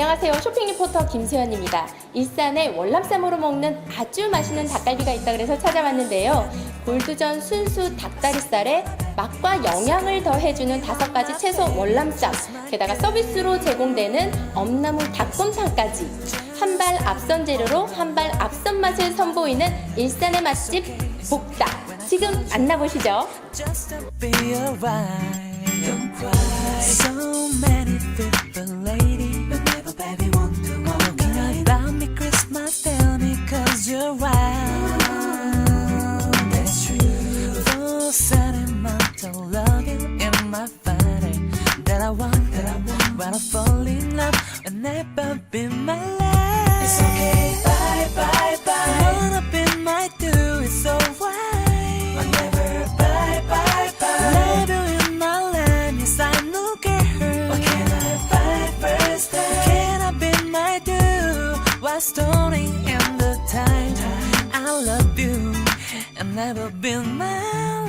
안녕하세요. 쇼핑 리포터 김세연입니다. 일산에 월남쌈으로 먹는 아주 맛있는 닭갈비가 있다 그래서 찾아왔는데요. 골드전 순수 닭다리살에 맛과 영양을 더해주는 다섯 가지 채소 월남쌈, 게다가 서비스로 제공되는 엄나물 닭곰탕까지 한 발 앞선 재료로 한 발 앞선 맛을 선보이는 일산의 맛집 복닭. 지금 만나보시죠. That I want, that I want. When I fall in love, will never be my life. It's okay, bye, bye, bye. Wanna be my do, it's alright. Whenever, bye, bye, bye. In my land, yes, I know, girl. What can I first time? Can I be my do? Why story in the time? I love you and never been my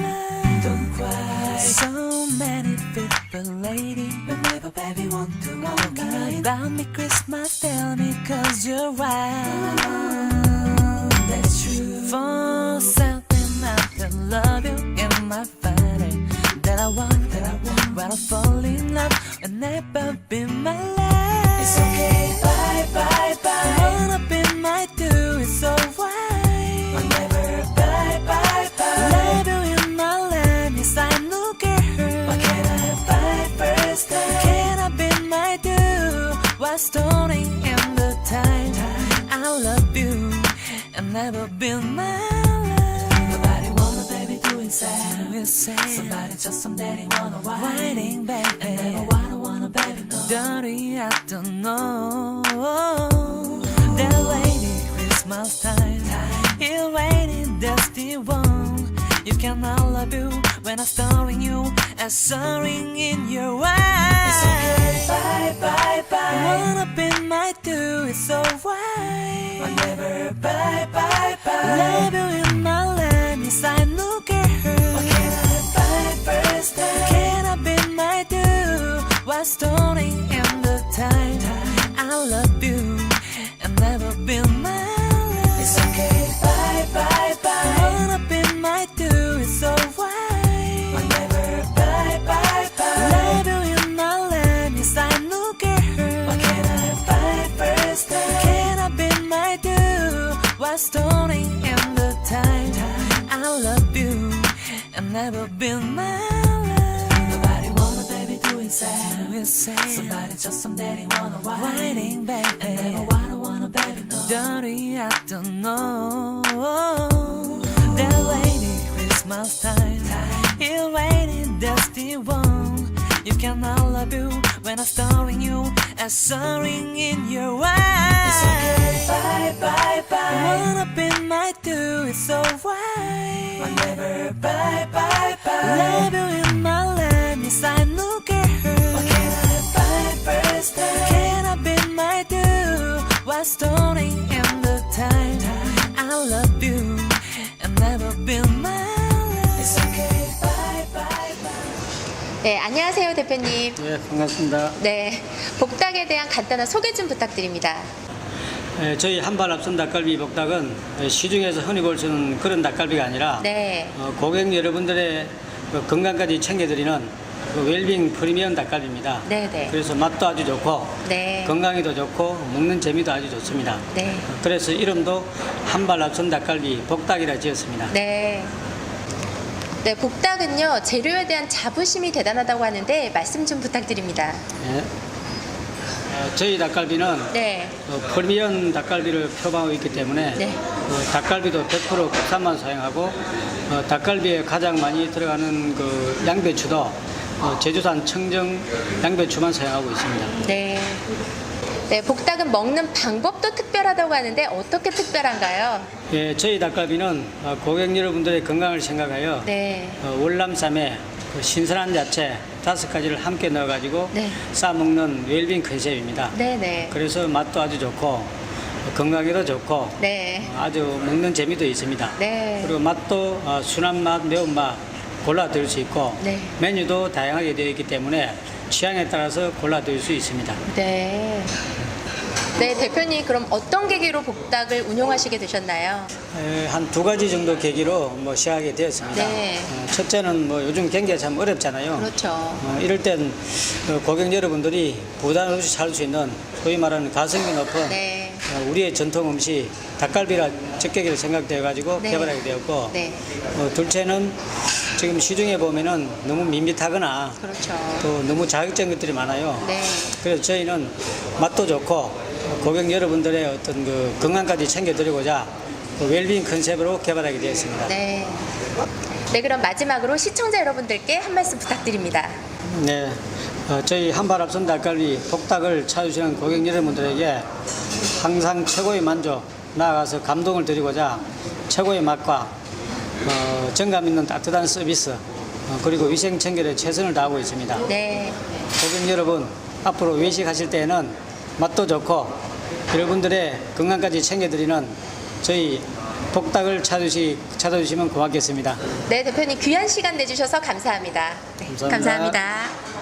life. Don't cry. So many people, lady, but never, baby, want to know about me. Christmas, tell me, cause you're right. What's story in the time? I love you and never been my life. Nobody wanna, baby, do inside. Do inside. Somebody just somebody wanna whining, baby. And never wanna, wanna, baby, no. Dirty, I don't know. That lady, Christmas time. Here waiting, dusty one. You cannot love you when I'm starring you and soaring in your eyes. It's okay, bye, bye, bye. Wanna be my do, it's alright. Whenever, bye, bye, bye. Love you in my land, yes, I girl. What can I find first time? Can I be my do? What's story in the time? I love you and never been my do? What's in the time? I love you and never been my life. Nobody wanna, baby, do inside. Do inside. Somebody just some daddy wanna whining, baby. And never wanna, wanna, baby, no. Dirty, I don't know. That lady, Christmas time. Here waiting, dusty one. You cannot love you when I'm starring you and soaring in your eyes. It's okay, bye, bye, bye. Wanna be my do, it's alright. Whenever, bye, bye, bye. Love 네, 안녕하세요, 대표님. 네, 반갑습니다. 네, 복닭에 대한 간단한 소개 좀 부탁드립니다. 예, 저희 한발 앞선 닭갈비 복닭은 예, 시중에서 흔히 볼 수 있는 그런 닭갈비가 아니라 네, 어, 고객 여러분들의 그 건강까지 챙겨드리는 그 웰빙 프리미엄 닭갈비입니다. 네, 네. 그래서 맛도 아주 좋고 네, 건강에도 좋고 먹는 재미도 아주 좋습니다. 네, 그래서 이름도 한발 앞선 닭갈비 복닭이라 지었습니다. 네. 네, 복닭은요, 재료에 대한 자부심이 대단하다고 하는데 말씀 좀 부탁드립니다. 예. 어, 저희 닭갈비는 네, 어, 프리미엄 닭갈비를 표방하고 있기 때문에 네. 그 닭갈비도 100% 국산만 사용하고 어, 닭갈비에 가장 많이 들어가는 그 양배추도 어, 제주산 청정 양배추만 사용하고 있습니다. 네. 네, 복닭은 먹는 방법도 특별하다고 하는데 어떻게 특별한가요? 예, 저희 닭갈비는 어, 고객 여러분들의 건강을 생각하여 네, 어, 월남쌈에 그 신선한 야채 다섯 가지를 함께 넣어가지고 네. 싸먹는 웰빙 컨셉입니다. 네, 네, 그래서 맛도 아주 좋고 어, 건강에도 좋고 네, 어, 아주 먹는 재미도 있습니다. 네. 그리고 맛도 어, 순한 맛, 매운 맛 골라 드릴 수 있고 네. 메뉴도 다양하게 되어 있기 때문에 취향에 따라서 골라 드릴 수 있습니다. 네. 네, 대표님 그럼 어떤 계기로 복닭을 운영하시게 되셨나요? 한 두 가지 정도 계기로 뭐 시작하게 되었습니다. 네. 어, 첫째는 뭐 요즘 경기가 참 어렵잖아요. 그렇죠. 어, 이럴 땐 어, 고객 여러분들이 부담 없이 살 수 있는 소위 말하는 가성비 높은 네. 어, 우리의 전통 음식 닭갈비라 적격이라 생각되어 가지고 네. 개발하게 되었고 네. 어, 둘째는 지금 시중에 보면은 너무 밋밋하거나 그렇죠. 또 너무 자극적인 것들이 많아요. 네. 그래서 저희는 맛도 좋고 고객 여러분들의 어떤 그 건강까지 챙겨드리고자 그 웰빙 컨셉으로 개발하게 되었습니다. 네. 네, 그럼 마지막으로 시청자 여러분들께 한 말씀 부탁드립니다. 네, 어, 저희 한발 앞선 닭갈비 복닭을 찾으시는 고객 여러분들에게 항상 최고의 만족, 나아가서 감동을 드리고자 최고의 맛과 어, 정감 있는 따뜻한 서비스 어, 그리고 위생 청결에 최선을 다하고 있습니다. 네. 고객 여러분 앞으로 외식하실 때에는 맛도 좋고 여러분들의 건강까지 챙겨드리는 저희 복닭을 찾으시, 찾아주시면 고맙겠습니다. 네, 대표님 귀한 시간 내주셔서 감사합니다. 네, 감사합니다. 감사합니다.